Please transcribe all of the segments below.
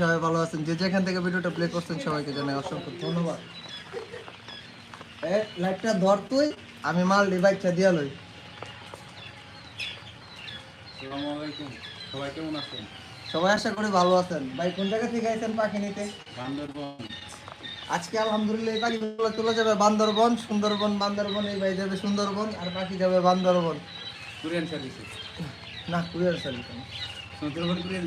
সবাই ভালো আছেন। যে যেখান থেকে ভিডিওটা প্লে করছেন সবাইকে জানাই অসংখ্য ধন্যবাদ। লাইটটা ধর তুই আমি মাল ডিভাইসটা দিয়া লই। সবাই কেমন আছেন? সবাই আশা করি ভালো আছেন। ভাই কোন জায়গা থেকে আইছেন পাখি নিতে বান্দরবন। আজকে আলহামদুলিল্লাহ এই পাখিগুলো চলে যাবে বান্দরবন সুন্দরবন বান্দরবন এই ভাই যাবে সুন্দরবন আর পাখি যাবে বান্দরবন। কোরিয়ান সার্ভিসে। না কুরিয়ার সার্ভিস সুন্দরবন কোরিয়ান।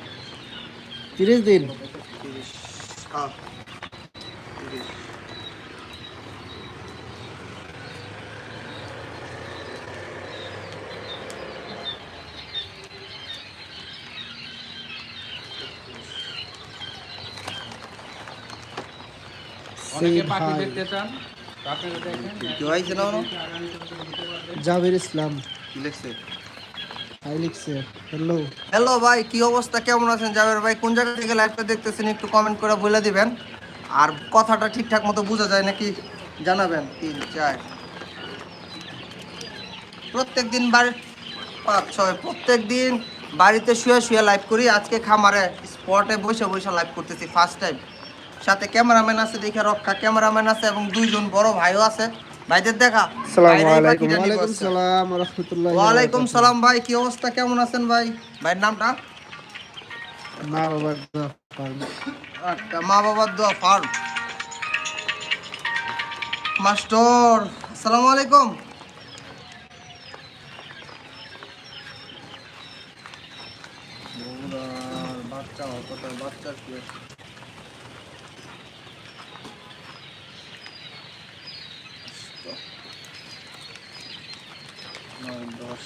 তিরিশ দিন? জাবির ইসলাম। কি লিখছে? হ্যালো। হ্যালো ভাই, কি অবস্থা? কেমন আছেন? জাবের ভাই, কোন জায়গা থেকে লাইভটা দেখতেছেন? একটু কমেন্ট করে বলে দিবেন। আর কথাটা ঠিকঠাক মতো বোঝা যায় নাকি? জানাবেন তিন চার প্রত্যেক দিন বাড়ি, পাঁচ, ছয় প্রত্যেক দিন বাড়িতে শুয়ে শুয়ে লাইভ করি। আজকে খামারে স্পটে বসে বসে লাইভ করতেছি ফার্স্ট টাইম সাথে ক্যামেরাম্যান আছে দেখে রক্ষা। ক্যামেরাম্যান আছে এবং দুইজন বড় ভাইও আছে। ভাইদের দেখা। ওয়ালাইকুম সালাম ভাই কি অবস্থা? কেমন আছেন ভাই? ভাইয়ের নামটা? মা বাবার দোয়া পারব। মা বাবার দোয়া ফার্ম। মাস্টার আসসালামু আলাইকুম। বাচ্চা বাচ্চা কি নয় দশ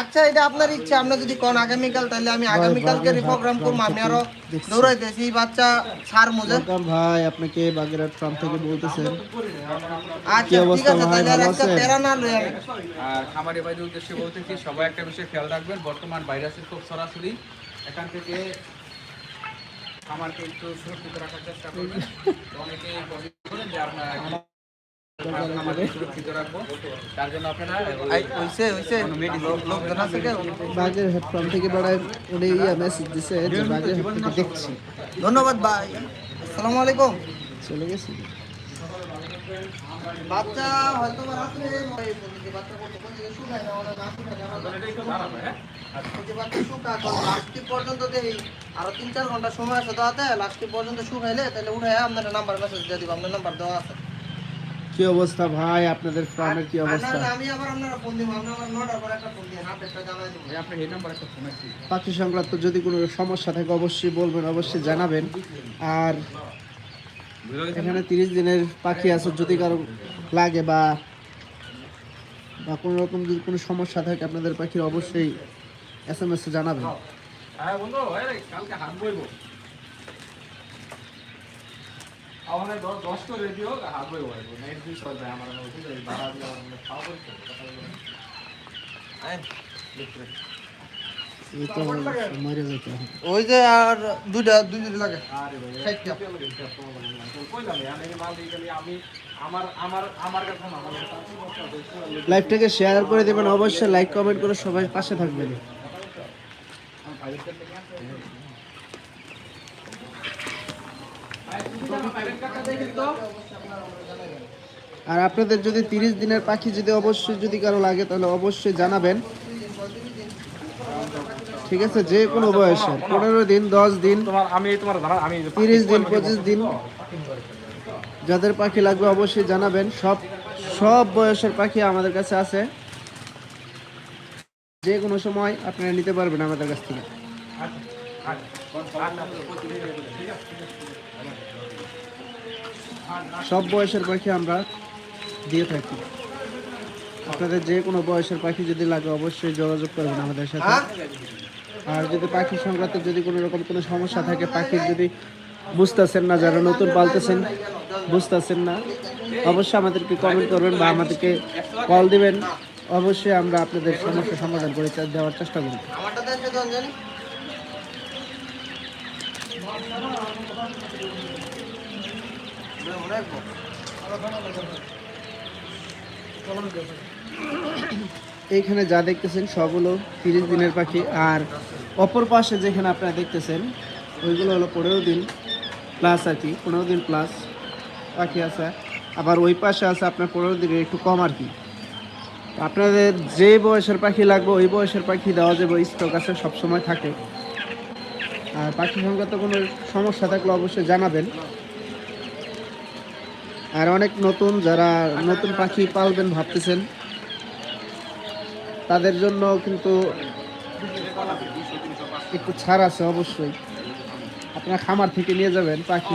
আচ্ছা এটা আপনার ইচ্ছা আপনি যদি কোন আগামীকাল তাহলে আমি আগামীকালকে প্রোগ্রাম করব আমি আরও দৌড়াইতেছি বাচ্চা ছাড় মুজে। ভাই আপনাকে বাগেরহাট ফার্ম থেকে বলতেছেন? আচ্ছা ঠিক অবস্থা আছে তাহলে আর একটা? প্যারা না লই আমি। আর খামারি ভাইদের উদ্দেশ্যে বলতেছি সবাই একটা বিষয় খেয়াল রাখবেন বর্তমান ভাইরাসের খুব সরাসরি এখান থেকে খামারকে একটু সুরক্ষিত রাখার চেষ্টা করবেন। অনেকে করেন যে আপনারা থেকে বেড়ায় উনি ইয়া মেসেজ দিছে যে দেখছি। ধন্যবাদ ভাই। আসসালামু আলাইকুম। চলে গেছি। বাচ্চা হয়তো বা রাত্রে ওই যে বাচ্চা করতে করতে যে শুকায় না ওরা না শুকায় না ওরা ওই যে বাচ্চা শুকায় তো লাস্টটি পর্যন্ত দেই আরও তিন চার ঘণ্টা সময় আছে তো হাতে লাস্টটি পর্যন্ত শুকাইলে তাহলে উঠে আপনার নাম্বার মেসেজ দিয়ে দিব আপনার নাম্বার দেওয়া আছে। কি অবস্থা ভাই? আপনাদের ফার্মের কি অবস্থা? আমি আবার আপনারা ফোন দিব আপনার আমার নটার পর একটা ফোন দিয়ে আপডেটটা জানাই দিব। আপনি এই নাম্বার একটা ফোন আছে। পাখি সংক্রান্ত যদি কোনো সমস্যা থাকে অবশ্যই বলবেন অবশ্যই জানাবেন। আর এখানে তিরিশ দিনের পাখি আছে যদি কারও লাগে বা বা কোনো রকম যদি কোনো সমস্যা থাকে আপনাদের পাখির অবশ্যই এস এম এস জানাবেন। হ্যাঁ বন্ধু এই কালকে হাত বইবো আমার বাড়া দিয়ে আমার খাওয়া ওই যে আর দুইটা দুই দুই লাগে। আরে ভাই ষাটটা। কইলাম আমি মাল দিয়ে গেলে আমি আমার আমার আমার কাছে না আমার কাছে লাইভটাকে শেয়ার করে দেবেন অবশ্যই লাইক কমেন্ট করে সবাই পাশে থাকবেন। আর আপনাদের যদি তিরিশ দিনের পাখি যদি অবশ্যই যদি কারও লাগে, তাহলে অবশ্যই জানাবেন। ঠিক আছে, যে কোনো বয়সে, পনেরো দিন, দশ দিন, তিরিশ দিন, পঁচিশ দিন, যাদের পাখি লাগবে অবশ্যই জানাবেন। সব সব বয়সের পাখি আমাদের কাছে আছে। যে কোনো সময় আপনারা নিতে পারবেন আমাদের কাছ থেকে। সব বয়সের পাখি আমরা দিয়ে থাকি। আপনাদের যে কোনো বয়সের পাখি যদি লাগে অবশ্যই যোগাযোগ করবেন আমাদের সাথে। আর যদি পাখি সংক্রান্ত যদি কোনো রকম কোনো সমস্যা থাকে পাখির যদি বুঝতেছেন না, যারা নতুন পালতেছেন বুঝতেছেন না, অবশ্যই আমাদেরকে কমেন্ট করবেন বা আমাদেরকে কল দিবেন। অবশ্যই আমরা আপনাদের সমস্যা সমাধান করে দেওয়ার চেষ্টা করব আমারটা দেখে দেন জানি মনে রাখব এইখানে যা দেখতেছেন সবগুলো তিরিশ দিনের পাখি। আর অপর পাশে যেখানে আপনারা দেখতেছেন, ওইগুলো হলো পনেরো দিন প্লাস আর কি, পনেরো দিন প্লাস পাখি আছে। আবার ওই পাশে আছে আপনার পনেরো দিনের একটু কম আর কি। আপনাদের যে বয়সের পাখি লাগবে, ওই বয়সের পাখি দেওয়া যাবে স্টক আছে, সবসময় থাকে। আর পাখি সংক্রান্ত কোনো সমস্যা থাকলে অবশ্যই জানাবেন। আর অনেক নতুন যারা নতুন পাখি পালবেন ভাবতেছেন তাদের জন্য কিন্তু একটু ছাড় আছে অবশ্যই। আপনার খামার থেকে নিয়ে যাবেন পাখি।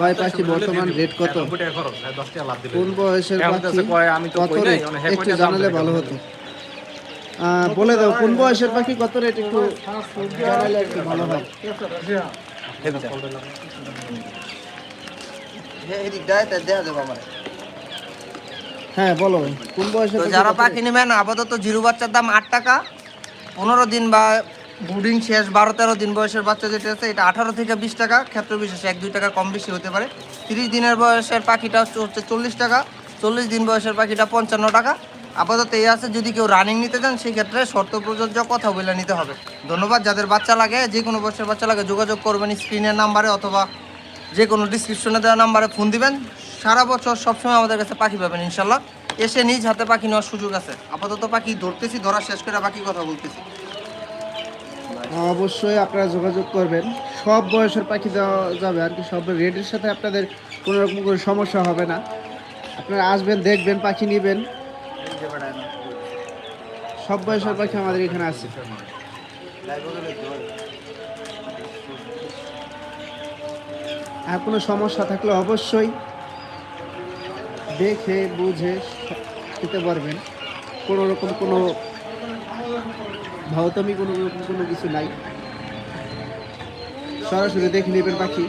ভাই পাখি বর্তমান রেট কত? কোন বয়সের পাখি? কত রেট একটু জানালে ভালো হতো। আহ, বলে দাও কোন বয়সের পাখি কত রেট একটু জানালে একটু ভালো হয়। হ্যাঁ বলো কোন পাখি যারা পাখি নেবেন আপাতত জিরো বাচ্চার দাম আট টাকা। পনেরো দিন বা ব্রুডিং শেষ বারো তেরো দিন বয়সের বাচ্চা যেটা আছে এটা আঠারো থেকে বিশ টাকা ক্ষেত্র বিশেষে এক দুই টাকা কম বেশি হতে পারে। তিরিশ দিনের বয়সের পাখিটা হচ্ছে হচ্ছে চল্লিশ টাকা চল্লিশ দিন বয়সের পাখিটা পঞ্চান্ন টাকা। আপাতত এই আছে, যদি কেউ রানিং নিতে চান, সেই ক্ষেত্রে শর্ত প্রযোজ্য, কথা বলে নিতে হবে। ধন্যবাদ, যাদের বাচ্চা লাগে, যে কোনো বয়সের বাচ্চা লাগে, যোগাযোগ করবেন স্ক্রিনের নাম্বারে অথবা যে কোনো ডিসক্রিপশনে দেওয়া নাম্বারে ফোন দিবেন। সারা বছর সবসময় আমাদের কাছে পাখি পাবেন ইনশাল্লাহ এসে নিজ হাতে পাখি নেওয়ার সুযোগ আছে। আপাতত পাখি ধরতেছি, ধরা শেষ করে বাকি কথা বলতেছি। অবশ্যই আপনারা যোগাযোগ করবেন। সব বয়সের পাখি দেওয়া যাবে আর কি, সব রেটের সাথে আপনাদের কোনো রকম কোনো সমস্যা হবে না। আপনারা আসবেন, দেখবেন, পাখি নেবেন। সব বয়সের পাখি আমাদের এখানে আছে। আর কোনো সমস্যা থাকলে অবশ্যই দেখে বুঝে খেতে পারবেন। কোনো রকম কোনো ভাওতামি কোনো রকম কোনো কিছু নাই। সরাসরি দেখে নেবেন পাখি।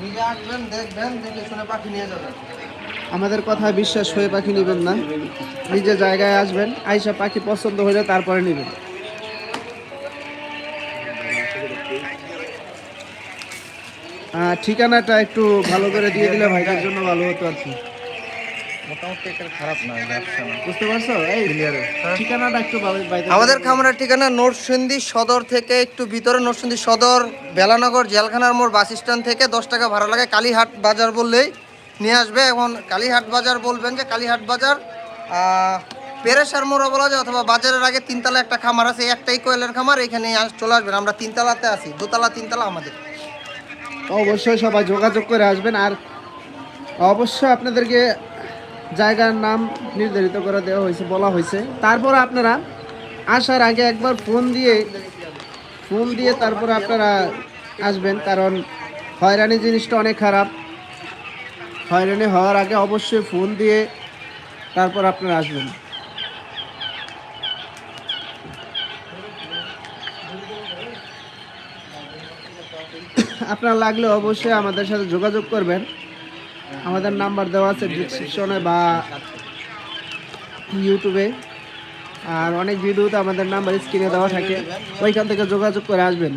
নিজে আসবেন দেখবেন দেখে শুনে পাখি নিয়ে যাবেন। আমাদের কথা বিশ্বাস হয়ে পাখি নেবেন না। নিজের জায়গায় আসবেন আইসা পাখি পছন্দ হলে তারপরে নেবেন। ঠিকানাটা একটু ভালো করে দিয়ে দিলে ভাইদের জন্য ভালো হতো আর কি আমাদের খামারের ঠিকানা নরসিংদী সদর থেকে একটু ভিতরে নরসিংদী সদর বেলানগর জেলখানার মোড় বাস স্ট্যান্ড থেকে দশ টাকা ভাড়া লাগে। কালীহাট বাজার বললেই নিয়ে আসবে। এখন কালীহাট বাজার বলবেন যে কালীহাট বাজার পেরেশার মোড়ও বলা যায় অথবা বাজারের আগে তিনতলা একটা খামার আছে, একটাই কোয়েলের খামার, এখানে চলে আসবেন। আমরা তিনতলাতে আছি, দোতলা, তিনতলা আমাদের। অবশ্যই সবাই যোগাযোগ করে আসবেন আর অবশ্যই আপনাদেরকে জায়গার নাম নির্ধারিত করে দেওয়া হয়েছে, বলা হয়েছে। তারপর আপনারা আসার আগে একবার ফোন দিয়ে ফোন দিয়ে তারপর আপনারা আসবেন, কারণ হয়রানি জিনিসটা অনেক খারাপ। হয়রানি হওয়ার আগে অবশ্যই ফোন দিয়ে তারপর আপনারা আসবেন। আপনার লাগলে অবশ্যই আমাদের সাথে যোগাযোগ করবেন। আমাদের নাম্বার দেওয়া আছে ডিসক্রিপশনে বা ইউটিউবে আর অনেক ভিডিওতে আমাদের নাম্বার স্ক্রিনে দেওয়া থাকে। ওইখান থেকে যোগাযোগ করে আসবেন।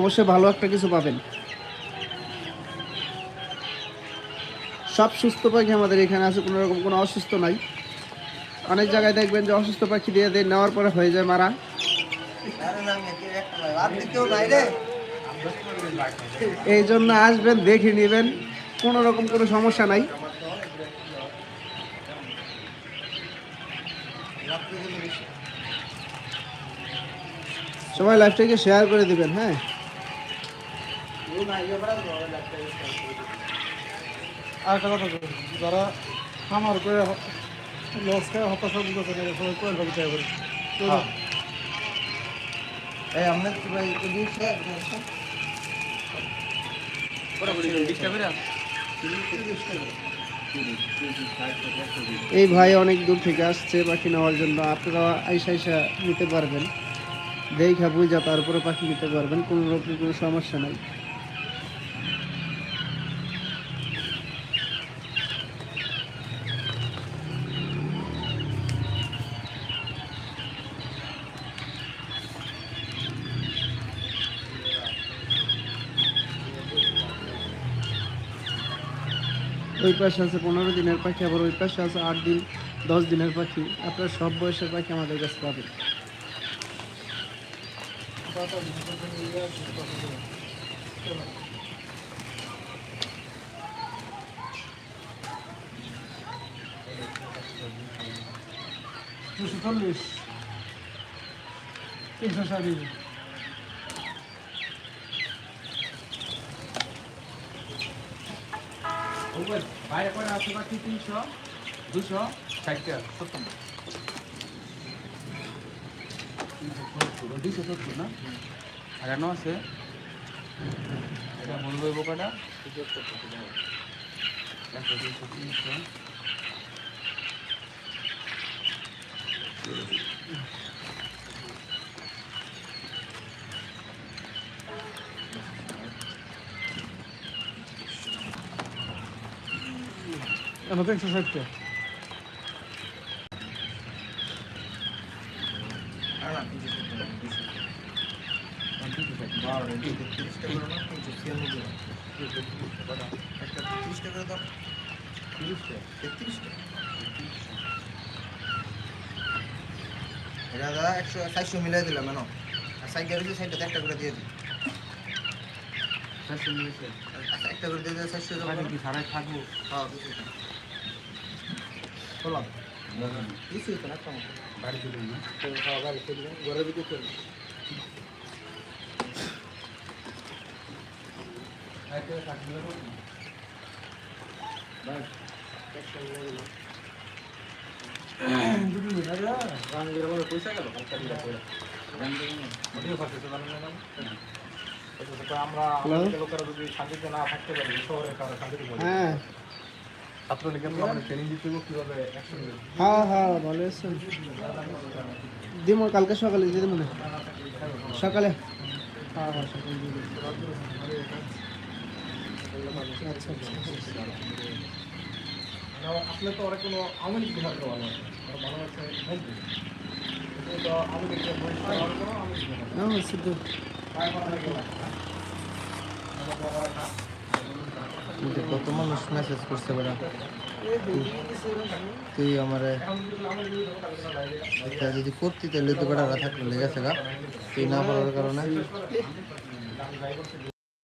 অবশ্যই ভালো একটা কিছু পাবেন। সব সুস্থ পাখি আমাদের এখানে আছে, কোনো রকম কোনো অসুস্থ নাই। অনেক জায়গায় দেখবেন যে অসুস্থ পাখি দিয়ে দিয়ে নেওয়ার পরে হয়ে যায় মারা। এই জন্য আসবেন, দেখে নেবেন, কোনো রকম কোনো সমস্যা নাই। সবাই লাইভটাকে শেয়ার করে দিবেন হ্যাঁ। এই ভাই আর কথা কই, যারা খামার করে লস খায় হতাশা বুঝতে পারে সবাই করে ভাবি চাই করে এই আমরা কি ভাই এই দিছে এই ভাই অনেক দূর থেকে আসছে পাখি নেওয়ার জন্য। আপনারা আইসা আইসা নিতে পারবেন। দেখা বুঝা তারপরে পাখি নিতে পারবেন। কোনো রকম কোনো সমস্যা নাই। ওই পাশে আছে পনেরো দিনের পাখি, আবার ওই পাশে আছে আট দিন, দশ দিনের পাখি। আপনার সব বয়সের পাখি আমাদের কাছে পাবেন। দুশো চল্লিশ, তিনশো ষাট। বাইরে করে আছে বাকি তিনশো, দুশো ষাট টাকা সত্তর। দুশো সত্তর না? আর এনো আছে। এটা এই বোকাটা। একশো দুশো তিনশো। এনে তিনশো ষাট টাকা এটা দাদা একশো চারশো মিলাই দিলাম কেন আর সাইড রয়েছে সাইডটাতে একটা করে দিয়ে দিই আচ্ছা একটা করে দিয়ে দিলে সারাই থাকব হ্যাঁ কিছু বললাম কিছু তো না বাড়ি চলে গাড়ি চলে ঘরের ভিতরে চলে আমরা লোকেরা যদি শান্তিতে না থাকতে পারি শহরে কারও শান্তিতে হ্যাঁ হ্যাঁ হ্যাঁ ভালো আছেন দিমো কালকে সকালে দিয়ে দেবো সকালে। হ্যাঁ হ্যাঁ সকালে দিয়ে আচ্ছা আচ্ছা তো ওরা কোনো আওয়ামী ভালো আছে ওরা ভালো আছে তো বহিষ্কার হওয়ার কোনো আওয়ামী লীগ বিভাগ না হচ্ছে তো কত মানুষ মেসেজ করছে বেড়া তুই আমার যদি করতি তাহলে তো বেড়া থাকলে লেগেছে গা। তুই না করার কারণে।